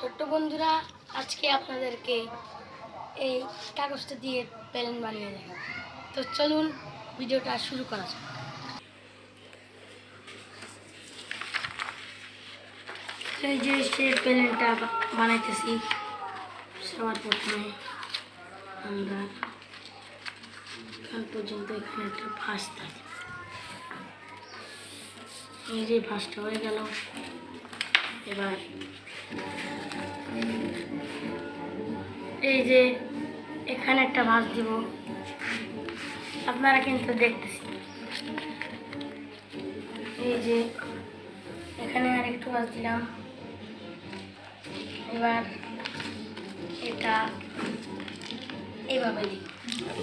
ছোট্ট বন্ধুরা, আজকে আপনাদেরকে এই কাগজটা দিয়ে প্যালেন বানিয়ে দেখাবো তো চলুন ভিডিওটা শুরু করা যাক। এই যে সে প্যালেনটা বানাইতেছি, সবার প্রথমে আমরা এখান পর্যন্ত এখানে একটা ভাঁজ থাকে এই যে ভাঁজটা হয়ে গেল। এবার। এই যে, এখানে একটা ভাঁজ দিব। আপনারা কিন্তু দেখতেছি এই যে, এখানে আর একটু ভাঁজ দিলাম। এবার এটা এইভাবে দিব।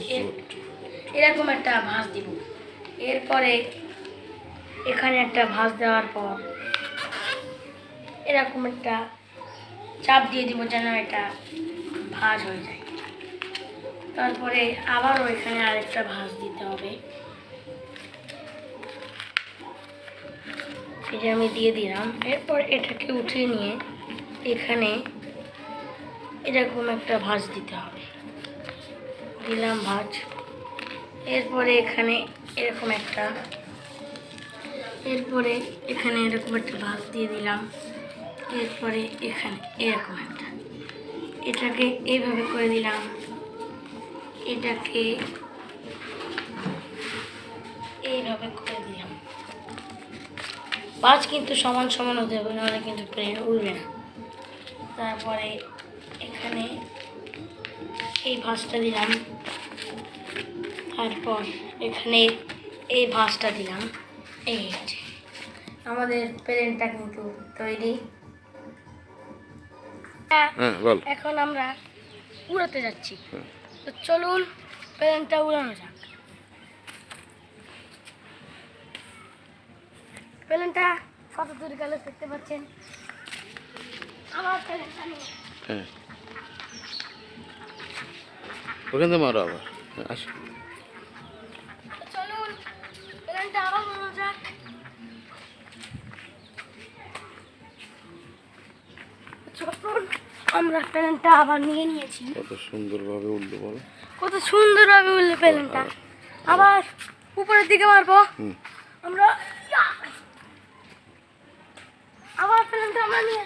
এর- এরকম একটা ভাঁজ দিব। এরপরে এখানে একটা ভাঁজ দেওয়ার পর এরকম একটা চাপ দিয়ে দিব যেন এটা ভাঁজ হয়ে যায়। তারপরে আবারও এখানে আরেকটা ভাঁজ দিতে হবে। যে আমি দিয়ে দিলাম। এরপর এটাকে উঠিয়ে নিয়ে এখানে এরকম একটা ভাঁজ দিতে হবে। দিলাম ভাঁজ। এরপরে এখানে এরকম একটা, এরপরে এখানে এরকম একটা ভাজ দিয়ে দিলাম। এরপরে এখানে, এরকম একটা। এটাকে এইভাবে করে দিলাম। এটাকে এইভাবে করে দিলাম। পাঁচ কিন্তু সমান সমান হতে হবে, নাহলে কিন্তু প্লেন উড়বে না। তারপরে এখানে এই ভাঁজটা দিলাম। তারপর এখানে এই ভাঁজটা দিলাম। এই আমাদের প্লেনটা কিন্তু তৈরি। বল। এখন আমরা উড়াতে যাচ্ছি। তো চলুন প্লেনটা উড়ানো যাক। প্লেনটা কত দূর গেল দেখতে পাচ্ছেন? আমার প্লেনটা নিয়ে হ্যাঁ। ওখান থেকে মারো আবার। হ্যাঁ, আসো তো চলুন প্লেনটা আবার উড়ানো যাক চলুন আমরা প্লেনটা আবার নিয়ে নিয়েছি। কত সুন্দরভাবে উঠল বলো। কত সুন্দরভাবে উঠল প্লেনটা আবার উপরের দিকে মারবো। আমরা! আবার প্লেনটা আমরা নিয়ে